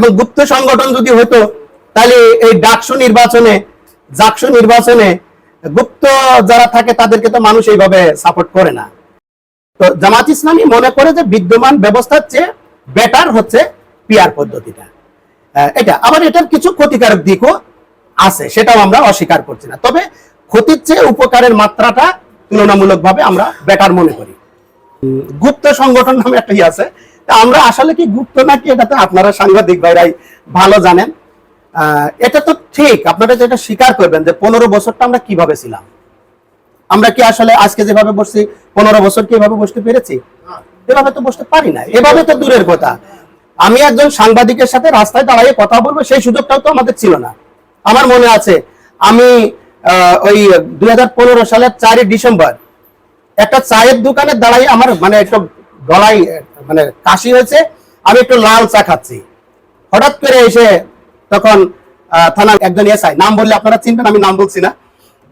এবং গুপ্ত সংগঠন যদি হতো তাহলে এই ডাকসু নির্বাচনে, জাকসু নির্বাচনে গুপ্ত যারা থাকে, তাদেরকে তো মানুষ এইভাবে সাপোর্ট করে না। তো জামাত ইসলামী মনে করে যে বিদ্যমান ব্যবস্থার চেয়ে বেটার হচ্ছে পিয়ার পদ্ধতিটা। এটা। আবার এটার কিছু ক্ষতিকারক দিকও আছে, সেটাও আমরা অস্বীকার করছি না। তবে ক্ষতির চেয়ে উপকারের মাত্রাটা তুলনামূলকভাবে আমরা বেটার মনে করি। গুপ্ত সংগঠন নামে একটা ইয়ে আছে আমরা আসলে কি গুপ্ত নাকি? এটা তো আপনারা সাংবাদিক ভাইরাই ভালো জানেন। এটা তো ঠিক। আপনারা যেটা স্বীকার করবেন যে পনেরো বছরটা আমরা কীভাবে ছিলাম? আমরা কি আসলে আজকে যেভাবে বসছি, পনেরো বছর কি এভাবে বসতে পেরেছি? এভাবে তো বসতে পারি না এভাবে তো দূরের কথা। আমি একজন সাংবাদিকের সাথে রাস্তায় দাঁড়িয়ে কথা বলব, সেই সুযোগটাও তো আমাদের ছিল না। আমার মনে আছে, আমি ওই দুই হাজার পনেরো সালের চারই ডিসেম্বর, একটা চায়ের দোকানে দাঁড়াই আমার মানে একটু গলায় মানে কাশি হয়েছে আমি একটু লাল চা খাচ্ছি। হঠাৎ করে এসে তখন থানার একজন এসআই নাম বললে আপনারা চিনবেন আমি নাম বলছি না।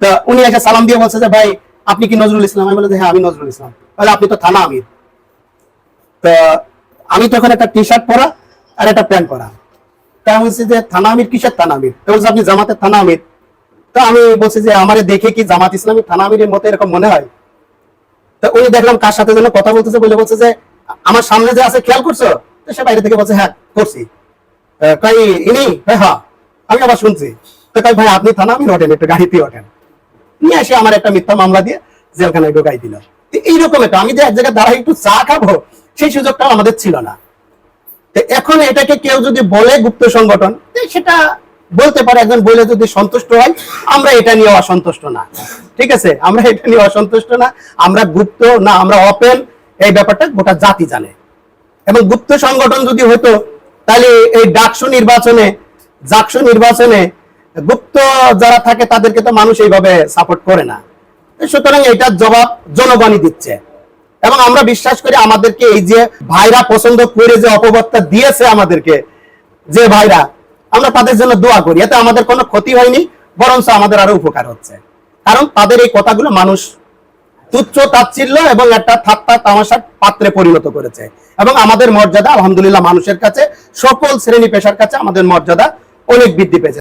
তো উনি এসে সালাম দিয়ে বলছে যে ভাই আপনি কি নজরুল ইসলাম? আমি যে, হ্যাঁ আমি নজরুল ইসলাম। তাহলে আপনি তো থানা আমির। তো আমি তখন একটা টি শার্ট পরা আর একটা প্যান্ট পরা। তা বলছি যে থানা আমির? কিসের থানা আমির? তো বলছে আপনি জামাতের থানা আমির। তো আমি বলছি যে আমারে দেখে কি জামাত ইসলামী থানা আমিরের মতো এরকম মনে হয়? তো উনি দেখলাম কার সাথে যেন কথা বলতেছে বলে বলছে যে আমার সামনে যে আছে খেয়াল করছ? তো সে বাইরে থেকে বলছে হ্যাঁ করছি। আহ, ইনি? হ্যাঁ হ্যাঁ আমি আবার শুনছি। তো কই ভাই আপনি থানা আমির ওঠেন একটু গাড়িতে ওঠেন নিয়ে এসে আমার একটা মিথ্যা মামলা দিয়ে জেলখানায় ঢোকাই দিল। এইরকম একটা আমি যে এক জায়গায় দাঁড়াই একটু চা খাব সেই সুযোগটাও আমাদের ছিল না। এখন এটাকে কেউ যদি বলে গুপ্ত সংগঠন সেটা বলতে পারে একজন বলে যদি সন্তুষ্ট হয় আমরা এটা নিয়ে অসন্তুষ্ট না। ঠিক আছে? আমরা এটা নিয়ে অসন্তুষ্ট না। আমরা গুপ্ত না আমরা ওপেন এই ব্যাপারটা গোটা জাতি জানে। এবং গুপ্ত সংগঠন যদি হতো, তাহলে এই ডাকসু নির্বাচনে, জাকসু নির্বাচনে গুপ্ত যারা থাকে, তাদেরকে তো মানুষ এইভাবে সাপোর্ট করে না। সুতরাং এটার জবাব জনগণই দিচ্ছে। এবং আমরা বিশ্বাস করি আমাদেরকে এই যে ভাইরা পছন্দ করে যে অপবাদটা দিয়েছে আমাদেরকে, যে ভাইরা, আমরা তাদের জন্য দোয়া করি। এতে আমাদের কোনো ক্ষতি হয়নি, বরঞ্চ আমাদের আরও উপকার হচ্ছে। কারণ তাদের এই কথাগুলো মানুষ তুচ্ছ তাচ্ছিল্য এবং একটা ঠাট্টা তামাশার পাত্রে পরিণত করেছে। এবং আমাদের মর্যাদা, আলহামদুলিল্লাহ, মানুষের কাছে, সকল শ্রেণি পেশার কাছে আমাদের মর্যাদা অনেক বৃদ্ধি পেয়েছে।